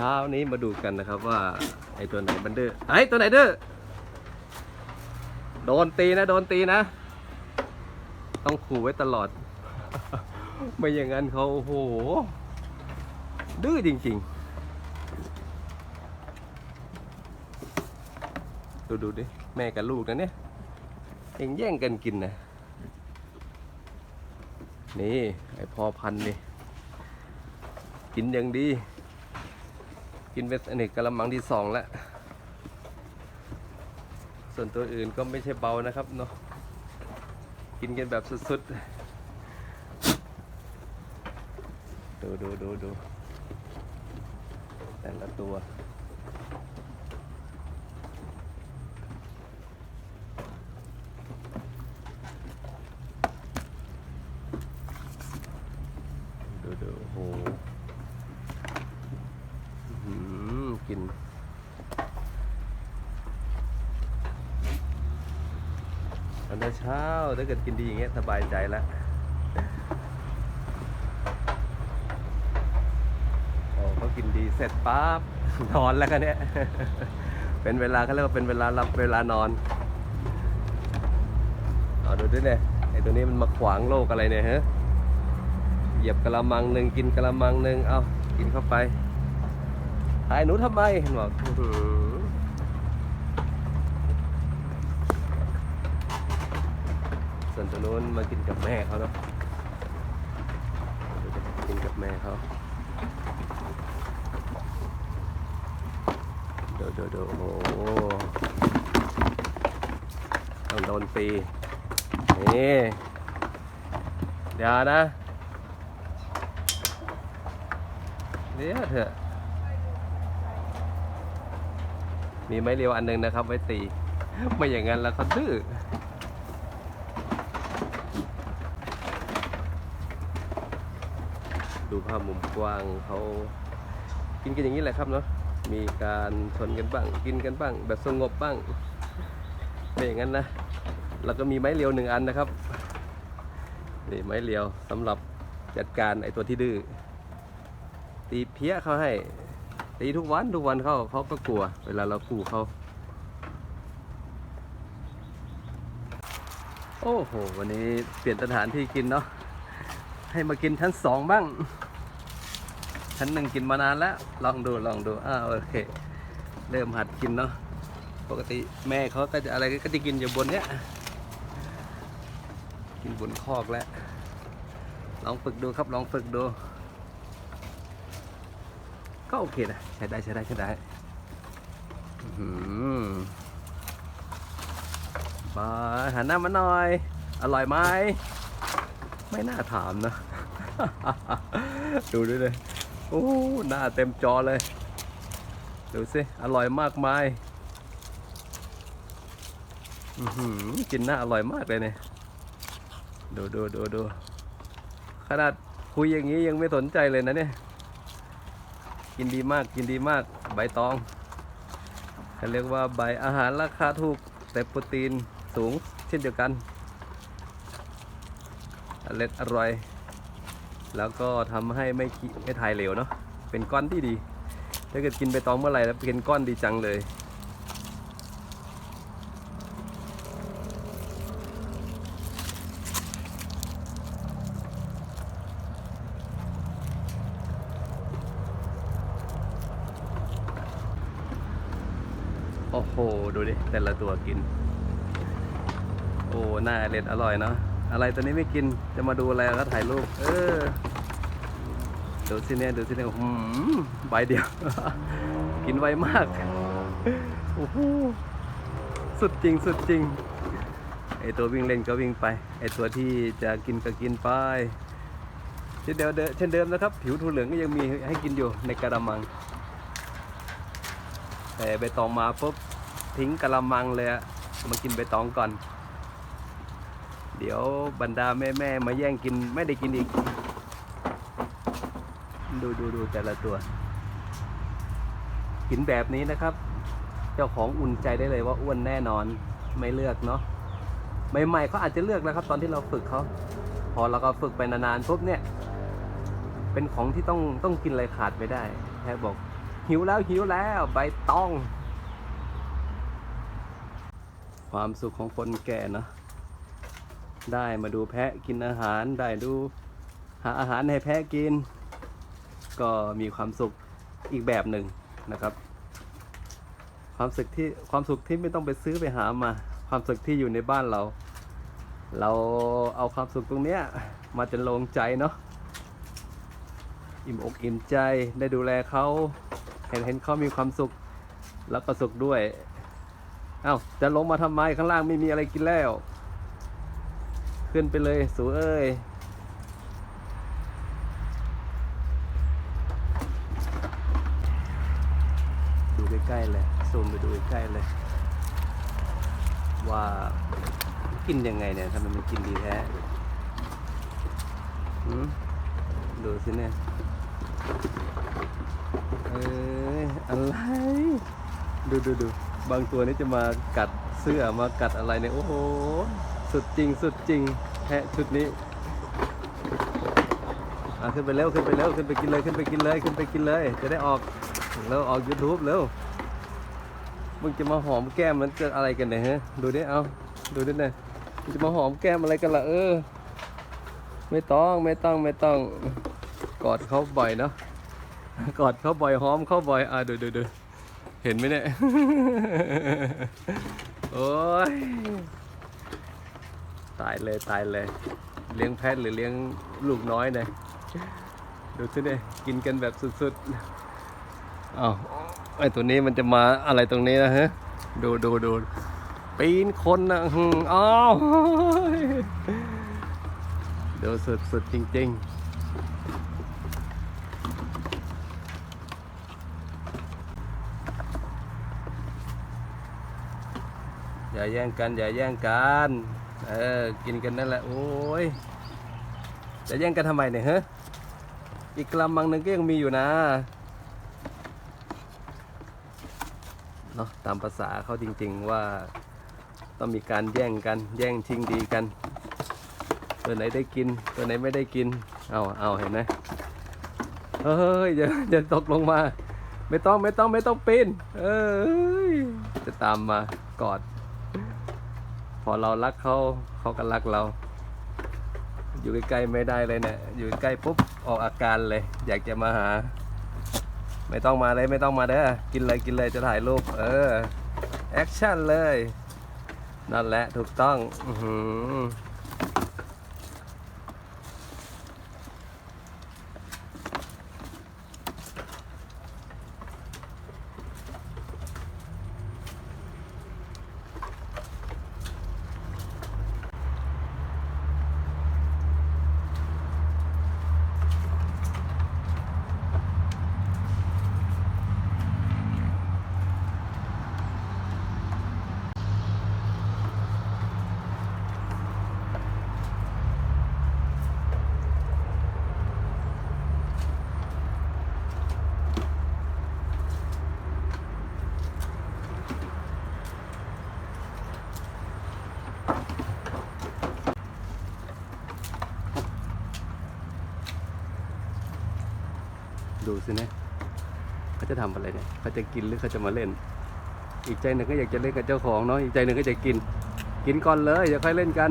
ช้านี้มาดูกันนะครับว่าไอ้ตัวไหนมันเดื้อไอ้ตัวไหนดื้อโดนตีนะ โดนตีนะ ต้องขู่ไว้ตลอด ไม่อย่างนั้นเขาโอ้โห ดื้อจริง ๆ ดูดูดิ แม่กับลูกนะเนี่ยยังแย่งกันกินนะ นี่ ไอพอพันนี่ กินอย่างดี กินเป็นอันนี้กระมังที่สองแล้ว ส่วนตัวอื่นก็ไม่ใช่เบานะครับเนาะกินกันแบบสุดๆ ดูดูดูดูแต่ละตัว ดูดูโอ้โหอื้อหือกิน ตอนเช้า ถ้าเกิดกินดีอย่างเงี้ยสบายใจแล้วโอ้เขากินดีเสร็จปั๊บนอนแล้วกันเนี่ยเป็นเวลาเขาเรียกว่าเป็นเวลาหลับเวลานอนเอาดูด้วยเนี่ยไอตัวนี้มันมาขวางโลกอะไรเนี่ยฮะเหยียบกระมังหนึ่งกินกระมังหนึ่งเอากินเข้าไปถ่ายหนูทำไมเห็นบอกอื้อหือ ส่วน ตัวนู้นมากินกับแม่เขาเนาะกินกับแม่เขาเดี๋ยวเดี๋ยวเดี๋ยวโอ้โหต้องโดนตีนี่เดี๋ยวนะเดี๋ยวเถอะมีไม้เรียวอันหนึงนะครับ ไว้ตี ไม่อย่างนั้นแล้วเขาดื้อ ดูภาพมุมกว้างเขากินกันอย่างนี้แหละครับเนาะมีการชนกันบ้าง กินกันบ้าง แบบสงบบ้างไม่อย่างนั้นนะแล้วก็มีไม้เรียวหนึ่งอันนะครับนี่ไม้เรียวสำหรับจัดการไอตัวที่ดื้อตีเพี้ยเขาให้ตีทุกวันทุกวันเขาเขาก็กลัว เวลาเราขู่เขาโอ้โห วันนี้เปลี่ยนสถานที่กินเนาะ ให้มากินชั้นสองบ้าง ชั้นหนึ่งกินมานานแล้ว ลองดูลองดูอ้าวโอเค เริ่มหัดกินเนาะปกติแม่เขาก็จะอะไรก็จะกินอยู่บนเนี้ยกินบนคอกแล้ว ลองฝึกดูครับลองฝึกดู ก็โอเคนะใช้ได้ใช้ได้ใช้ได้หือมาหันหน้ามาหน่อย อร่อยไหม ไม่น่าถามนะ ดูด้วยเลยโอ้หน้าเต็มจอเลย ดูสิ อร่อยมากมายอือหือกินหน้าอร่อยมากเลยเนี่ย ดูดูดูดูขนาดคุยอย่างนี้ยังไม่สนใจเลยนะเนี่ย กินดีมากกินดีมากใบตองเขาเรียกว่าใบอาหารราคาถูกแต่โปรตีนสูงเช่นเดียวกัน อร่อยอร่อย แล้วก็ทำให้ไม่ไม่ทายเหลวเนาะเป็นก้อนที่ดี ถ้าเกิดกินใบตองเมื่อไหร่แล้วเป็นก้อนดีจังเลยโอ้โห ดูดิ แต่ละตัวกิน โอ้หน้าเล็ดอร่อยเนาะ อะไรตัวนี้ไม่กินจะมาดูอะไรก็ถ่ายรูปเออดูสิเนี่ยดูสิเนี่ยหืมใบเดียว กินไวมากโอ้โหสุดจริงสุดจริงไอตัววิ่งเล่นก็วิ่งไปไอตัวที่จะกินก็กินไปเช่นเดิมเช่นเดิมนะครับ ผิวถั่วเหลืองก็ยังมีให้กินอยู่ในกระมัง แต่ใบตองมาปุ๊บทิ้งกระมังเลยอะมากินใบตองก่อน เดี๋ยวบรรดาแม่แม่ๆมาแย่งกินไม่ได้กินอีก ดูดูดูแต่ละตัว กินแบบนี้นะครับ เจ้าของอุ่นใจได้เลยว่าอ้วนแน่นอนไม่เลือกเนาะใหม่ๆเขาอาจจะเลือกแล้วครับ ตอนที่เราฝึกเขาพอเราก็ฝึกไปนานๆปุ๊บเนี่ย เป็นของที่ต้องต้องกินอะไรขาดไม่ได้แค่บอก หิวแล้วหิวแล้วใบตอง ความสุขของคนแก่เนาะ ได้มาดูแพะกินอาหารได้ดูหาอาหารให้แพะกิน ก็มีความสุขอีกแบบหนึ่งนะครับ ความสุขที่ความสุขที่ไม่ต้องไปซื้อไปหามา ความสุขที่อยู่ในบ้านเรา เราเอาความสุขตรงเนี้ยมาจนลงใจเนาะอิ่มอกอิ่มใจได้ดูแลเขาเห็นเห็นเขามีความสุขแล้วก็สุขด้วยเอ้าจะลงมาทำไมข้างล่างไม่มีอะไรกินแล้ว ขึ้นไปเลย สูเอ้ยดูใกล้ๆเลยซูมไปดูใกล้ๆเลย ว่ากินยังไงเนี่ยทำไมมันกินดีแท้ดูสิเนี่ยเอ้ยอะไร ดูดูดูบางตัวนี่จะมากัดเสื้อมากัดอะไรเนี่ย โอ้โห สุดจริงสุดจริงแพะชุดนี้อะขึ้นไปเร็วขึ้นไปเร็วขึ้นไปกินเลยขึ้นไปกินเลยขึ้นไปกินเลย จะได้ออกแล้วออก YouTube เร็วมึงจะมาหอมแก้มมันจะอะไรกันเนี่ยฮะดูดิเอาดูดิเนี่ยมึงจะมาหอมแก้มอะไรกันล่ะเออ ไม่ต้องไม่ต้องไม่ต้องกอดเขาบ่อยเนาะกอดเขาบ่อยหอมเขาบ่อยอะดูดูดูเห็นไหมเนี่ย ตายเลยตายเลย เลี้ยงแพะหรือเลี้ยงลูกน้อยเนี่ยดูสิเนี่ยกินกันแบบสุดๆอ้าวไอตัวนี้มันจะมาอะไรตรงนี้นะฮะดูดูดูปีนคนนะอ้าวดูสุดสุดจริง ๆอย่าแย่งกัน อย่าแย่งกัน เออ กินกันนั่นแหละ โอ้ย จะแย่งกันทำไมเนี่ยฮะอีกกำมังหนึ่งก็ยังมีอยู่นะ เนาะตามภาษาเขาจริง ๆ ว่า ต้องมีการแย่งกัน แย่งชิงดีกัน ตัวไหนได้กิน ตัวไหนไม่ได้กิน เอาเอาเห็นไหมเฮ้ยอย่าอย่าตกลงมา ไม่ต้องไม่ต้องไม่ต้องปีนเอ้ย จะตามมากอด อเรารักเขาเขาก็รักเรา อยู่ใกล้ๆไม่ได้เลยเนี่ยอยู่ใกล้ปุ๊บออกอาการเลย อยากจะมาหา ไม่ต้องมาเลยไม่ต้องมาเด้อกินเลยกินเลยจะถ่ายรูปเออแอคชั่นเลยนั่นแหละถูกต้อง อือ สิเนี่ยเขาจะทำอะไรเนี่ยเขาจะกินหรือเขาจะมาเล่น อีกใจหนึ่งก็อยากจะเล่นกับเจ้าของเนาะอีกใจหนึ่งก็จะกิน กินก่อนเลยอย่าค่อยเล่นกัน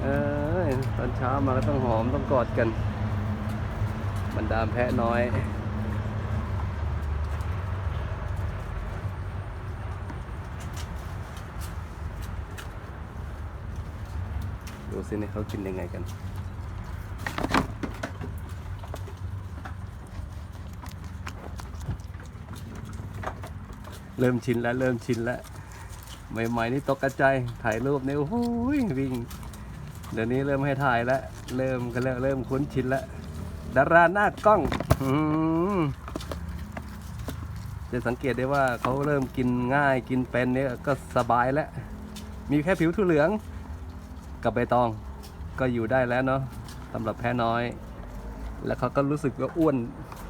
เออตอนเช้ามาก็ต้องหอมต้องกอดกันบรรดาแพะน้อยดูสิเนี่ยเขากินยังไงกัน เริ่มชินแล้วเริ่มชินแล้วใหม่ๆนี่ตกกระจายถ่ายรูปเนี่ยโอ้โหวิ่งเดี๋ยวนี้เริ่มให้ถ่ายแล้วเริ่มกันแล้วเริ่มคุ้นชินแล้วดาราหน้ากล้องจะสังเกตได้ว่าเขาเริ่มกินง่ายกินเป็นเนี่ยก็สบายแล้วมีแค่ผิวถั่วเหลืองกับใบตองก็อยู่ได้แล้วเนาะสำหรับแพ้น้อย แล้วเขาก็รู้สึกว่าอ้วน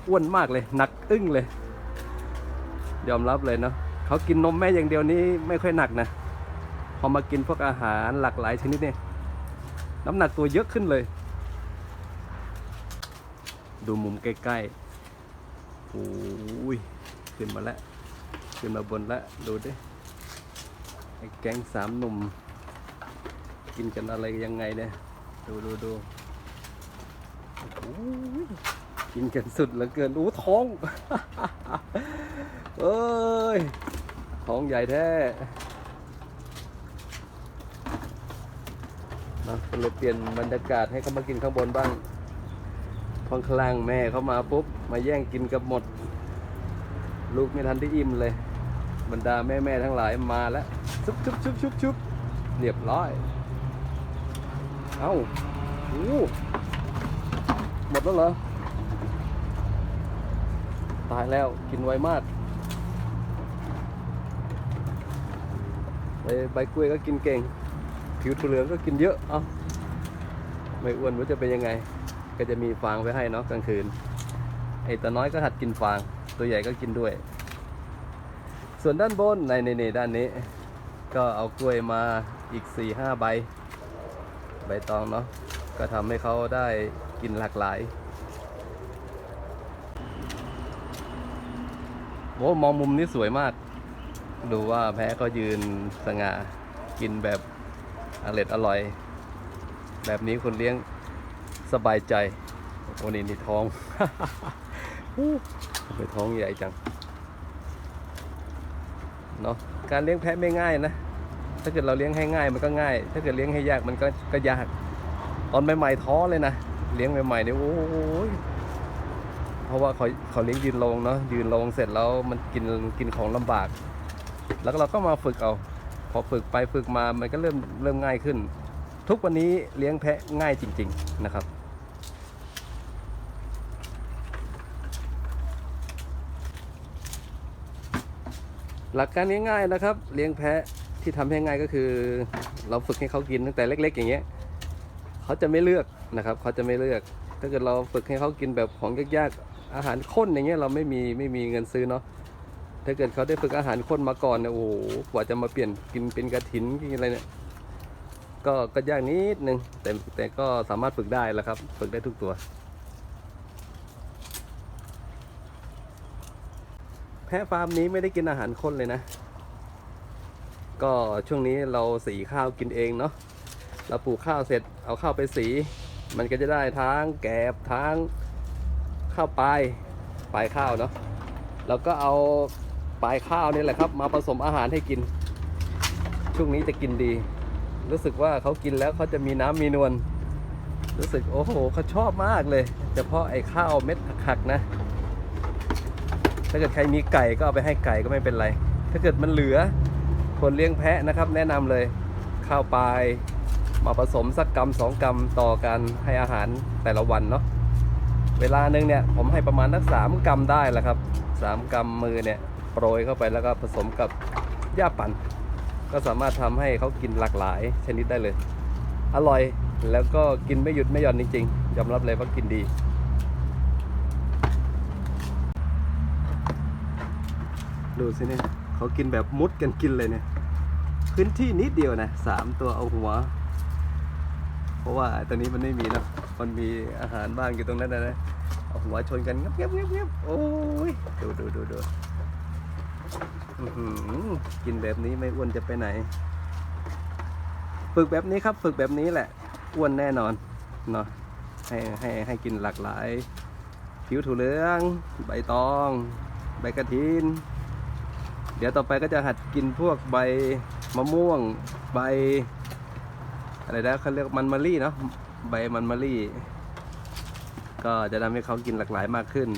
อ้วนมากเลยหนักอึ้งเลย ยอมรับเลยเนาะเขากินนมแม่อย่างเดียวนี้ไม่ค่อยหนักนะพอมากินพวกอาหารหลากหลายชนิดเนี่ยน้ำหนักตัวเยอะขึ้นเลย ดูมุมใกล้ๆโอ้ยขึ้นมาแล้วขึ้นมาบนแล้วดูดิไอ้แก๊งสามหนุ่ม กินกันอะไรยังไงเนี่ยดูดูดูกินกันสุดเหลือเกินอู้ท้อง เอ้ยท้องใหญ่แท้นะก็เลยเปลี่ยนบรรยากาศให้เขามากินข้างบนบ้างพอข้างล่างแม่เขามาปุ๊บ มาแย่งกินกับหมด ลูกไม่ทันได้อิ่มเลย บรรดาแม่แม่ทั้งหลายมาแล้วชุบชุบชุบชุบชุบเรียบร้อย เอ้าโอ้หมดแล้วเหรอ ตายแล้วกินไวมาก ใบกล้วยก็กินเก่ง ผิวถั่วเหลืองก็กินเยอะเอ้าไม่อ้วนว่าจะเป็นยังไง ก็จะมีฟางไว้ให้เนาะกลางคืนไอ้ตัวน้อยก็หัดกินฟาง ตัวใหญ่ก็กินด้วย ส่วนด้านบนในในในด้านนี้ ก็เอากล้วยมาอีก4ี่ห้าใบ ใบตองเนาะก็ทำให้เขาได้กินหลากหลายโอ้มองมุมนี้สวยมาก ดูว่าแพ้ก็ยืนสง่ากินแบบอร่อยอร่อย แบบนี้คนเลี้ยงสบายใจโอ้นี่นี่ท้องไมท้องใหญ่จังเนาะการเลี้ยงแพะไม่ง่ายนะ ถ้าเกิดเราเลี้ยงให้ง่ายมันก็ง่าย ถ้าเกิดเลี้ยงให้ยากมันก็ก็ยาก ตอนใหม่ๆท้อเลยนะ เลี้ยงใหม่ๆเนี่ยโอ้ยเพราะว่าเขาเขาเลี้ยงยืนลงเนาะยืนลงเสร็จแล้วมันกินกินของลำบาก แล้วก็เราก็มาฝึกเอา พอฝึกไปฝึกมามันก็เริ่มเริ่มง่ายขึ้น ทุกวันนี้เลี้ยงแพะง่ายจริง ๆนะครับหลักการง่ายๆนะครับ เลี้ยงแพะที่ทำให้ง่ายก็คือ เราฝึกให้เขากินตั้งแต่เล็ก ๆ อย่างเงี้ยเขาจะไม่เลือกนะครับเขาจะไม่เลือก ถ้าเกิดเราฝึกให้เขากินแบบของยากๆอาหารข้นอย่างเงี้ยเราไม่มีไม่มีเงินซื้อเนาะ ถ้าเกิดเขาได้ฝึกอาหารข้นมาก่อนเนี่ยโอ้โหกว่าจะมาเปลี่ยนกินเป็นกระถินกินอะไรเนี่ยก็ก็ยากนิดนึงแต่แต่ก็สามารถฝึกได้แล้วครับ ฝึกได้ทุกตัว แพะฟาร์มนี้ไม่ได้กินอาหารข้นเลยนะ ก็ช่วงนี้เราสีข้าวกินเองเนาะเราปลูกข้าวเสร็จเอาข้าวไปสี มันก็จะได้ทั้งแกบทั้งข้าวปลายปลายข้าวเนาะแล้วก็เอา ปลายข้าวนี่แหละครับ มาผสมอาหารให้กิน ช่วงนี้จะกินดี รู้สึกว่าเขากินแล้วเขาจะมีน้ำมีนวลรู้สึกโอ้โหเขาชอบมากเลย เฉพาะไอ้ข้าวเม็ดหักๆนะ ถ้าเกิดใครมีไก่ก็เอาไปให้ไก่ก็ไม่เป็นไร ถ้าเกิดมันเหลือคนเลี้ยงแพะนะครับ แนะนำเลยข้าวปลายมาผสมสักกรัมสองกรัมต่อกันให้อาหารแต่ละวันเนาะเวลาหนึ่งเนี่ยผมให้ประมาณสักสามกรัมได้แหละครับสามกรัมมือเนี่ย โปรยเข้าไปแล้วก็ผสมกับหญ้าปั่น ก็สามารถทำให้เขากินหลากหลายชนิดได้เลย อร่อยแล้วก็กินไม่หยุดไม่หย่อนจริงๆ ยอมรับเลยว่ากินดี ดูสิเนี่ยเขากินแบบมุดกันกินเลยเนี่ย พื้นที่นิดเดียวนะสามตัวเอาหัว เพราะว่าไอ้ตัวนี้มันไม่มีเนอะมันมีอาหารบ้างอยู่ตรงนั้นนะเอาหัวชนกันงับงับงับงับโอ้ย ดูดูดูดู กินแบบนี้ไม่อ้วนจะไปไหน ฝึกแบบนี้ครับ ฝึกแบบนี้แหละ อ้วนแน่นอนเนาะให้ให้ให้กินหลากหลาย ผิวถั่วเหลือง ใบตอง ใบกระถิน เดี๋ยวต่อไปก็จะหัดกินพวกใบมะม่วง ใบ อะไรนะเขาเรียกมันมะลี่เนาะใบมันมะลี่ ก็จะทำให้เขากินหลากหลายมากขึ้น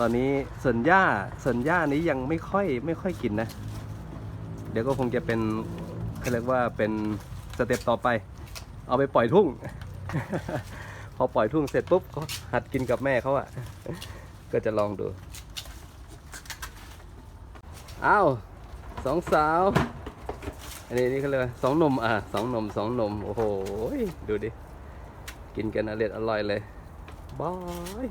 ตอนนี้ส่วนหญ้าส่วนหญ้านี้ยังไม่ค่อยไม่ค่อยกินนะ เดี๋ยวก็คงจะเป็นเขาเรียกว่าเป็นสเต็ปต่อไป เอาไปปล่อยทุ่ง พอปล่อยทุ่งเสร็จปุ๊บก็หัดกินกับแม่เขาอะก็จะลองดูอ้าวสองสาวอันนี้นี่เขาเรียกสองนมอะสองนมสองนมโอ้โหดูดิ กินกันอร่อยอร่อยเลยบาย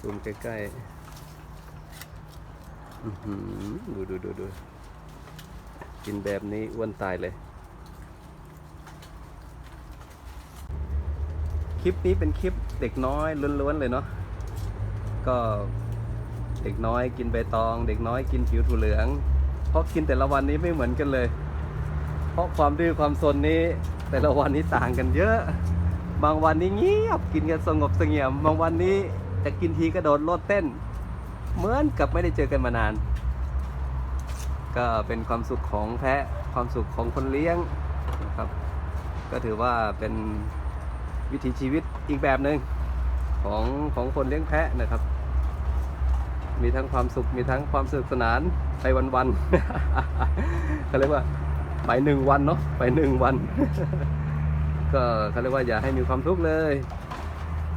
ซูมใกล้ๆดูดูดูดูกินแบบนี้อ้วนตายเลย คลิปนี้เป็นคลิปเด็กน้อยล้วนๆเลยเนาะก็เด็กน้อยกินใบตอง เด็กน้อยกินผิวถั่วเหลือง เพราะกินแต่ละวันนี้ไม่เหมือนกันเลย เพราะความดื้อความซนนี้แต่ละวันนี้ต่างกันเยอะ บางวันนี้เงียบกินกันสงบเสงี่ยม บางวันนี้ จะกินทีกระโดดโลดเต้น เหมือนกับไม่ได้เจอกันมานาน ก็เป็นความสุขของแพะความสุขของคนเลี้ยงนะครับ ก็ถือว่าเป็นวิถีชีวิตอีกแบบหนึ่งของของคนเลี้ยงแพะนะครับ มีทั้งความสุขมีทั้งความสนุกสนานไปวันๆเขาเรียกว่าไปหนึ่งวันเนาะไปหนึ่งวัน ก็เขาเรียกว่าอย่าให้มีความทุกข์เลย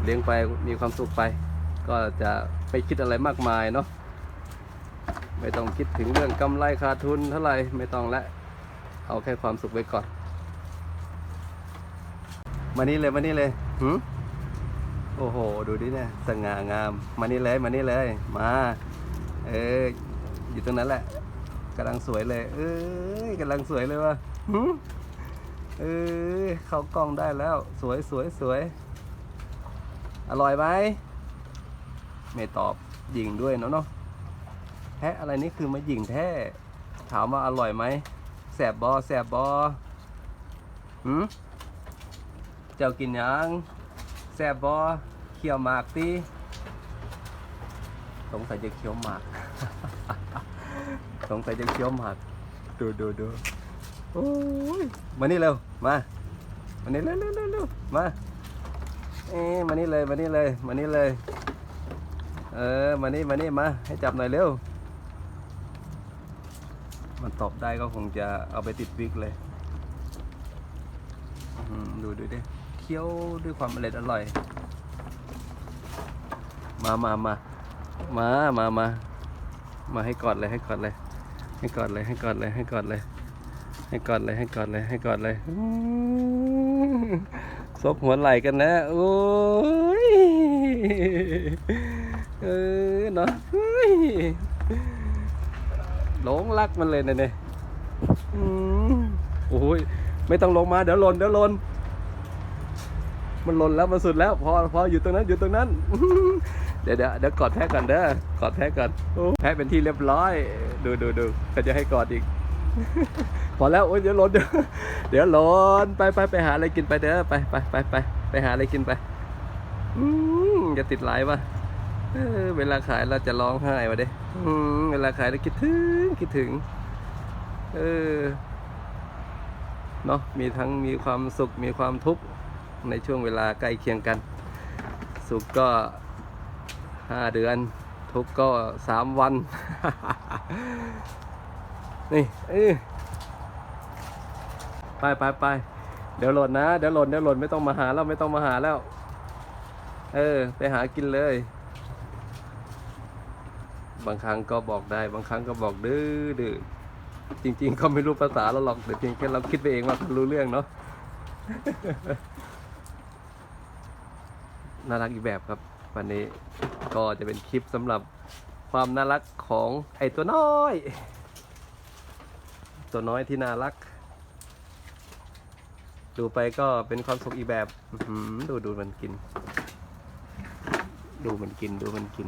เลี้ยงไปมีความสุขไป ก็จะไปคิดอะไรมากมายเนาะไม่ต้องคิดถึงเรื่องกำไรขาดทุนเท่าไหร่ไม่ต้องละเอาแค่ความสุขไว้ก่อน มานี่เลยมานี่เลยหืมโอ้โห ดูดิเนี่ยสง่างาม มานี่เลยมานี่เลย มา เอออยู่ตรงนั้นแหละกำลังสวยเลย เอ้ยกำลังสวยเลยวะหืมเออเข้ากล้องได้แล้ว สวยสวยสวย อร่อยไหม ไม่ตอบยิงด้วยเนาะเนาะแท้อะไรนี่คือมายิงแท้ ถามว่าอร่อยไหมแสบบอแสบบอหืมเจ้ากินยังแซ่บบอเคียวหมากตีสงสัยจะเคียวหมาก สงสัยจะเคียวหมาก ดูดูดูโอ้ยมานี่เร็ว มามานี่เร็วเร็วเร็วเร็วมา เอ๊มานี่เลย มานี่เลย มานี่เลย เออ มานี่มานี่มา ให้จับหน่อยเร็ว มันตอบได้ก็คงจะเอาไปติดวิกเลย ดูดูดิ เคี้ยวด้วยความอร่อยอร่อย มามามามามามามาให้กอดเลยให้กอดเลย ให้กอดเลยให้กอดเลยให้กอดเลย ให้กอดเลยให้กอดเลยให้กอดเลยซบหัวไหล่กันนะ โอ้ย เออเนาะเฮ้ยหลงรักมันเลยนะเนี่ยอืมโอ้ยไม่ต้องลงมาเดี๋ยวหล่นเดี๋ยวหล่นมันหล่นแล้วมันสุดแล้ว พอพออยู่ตรงนั้นอยู่ตรงนั้น เดี๋ยวเดี๋ยวเดี๋ยวกอดแพ้ก่อนเด้อกอดแพ้ก่อนโอ้แพ้เป็นที่เรียบร้อย ดูดูดูก็จะให้กอดอีก พอแล้วโอ้ยเดี๋ยวหล่นเดี๋ยวเดี๋ยวหล่นไปไปไปหาอะไรกินไปเด้อไปไปไปไปไปหาอะไรกินไปอืมจะติดไหลายปะ เวลาขายเราจะร้องไห้วะเด้เวลาขายเราคิดถึงคิดถึง เออ เนาะมีทั้งมีความสุขมีความทุกข์ในช่วงเวลาใกล้เคียงกัน สุขก็ห้าเดือน ทุกข์ก็สามวัน นี่เออไปไปไปเดี๋ยวหล่นนะ เดี๋ยวหล่นเดี๋ยวหล่นไม่ต้องมาหาแล้วไม่ต้องมาหาแล้ว เออ ไปหากินเลย บางครั้งก็บอกได้ บางครั้งก็บอกดื้อดื้อจริงๆเขาไม่รู้ภาษาเราหรอกแต่เพียงแค่เราคิดไปเองว่าเขารู้เรื่องเนาะน่ารักอีกแบบครับ วันนี้ก็จะเป็นคลิปสำหรับความน่ารักของไอ้ตัวน้อย ตัวน้อยที่น่ารัก ดูไปก็เป็นความสุขอีกแบบดูดูมันกิน ดูมันกินดูมันกิน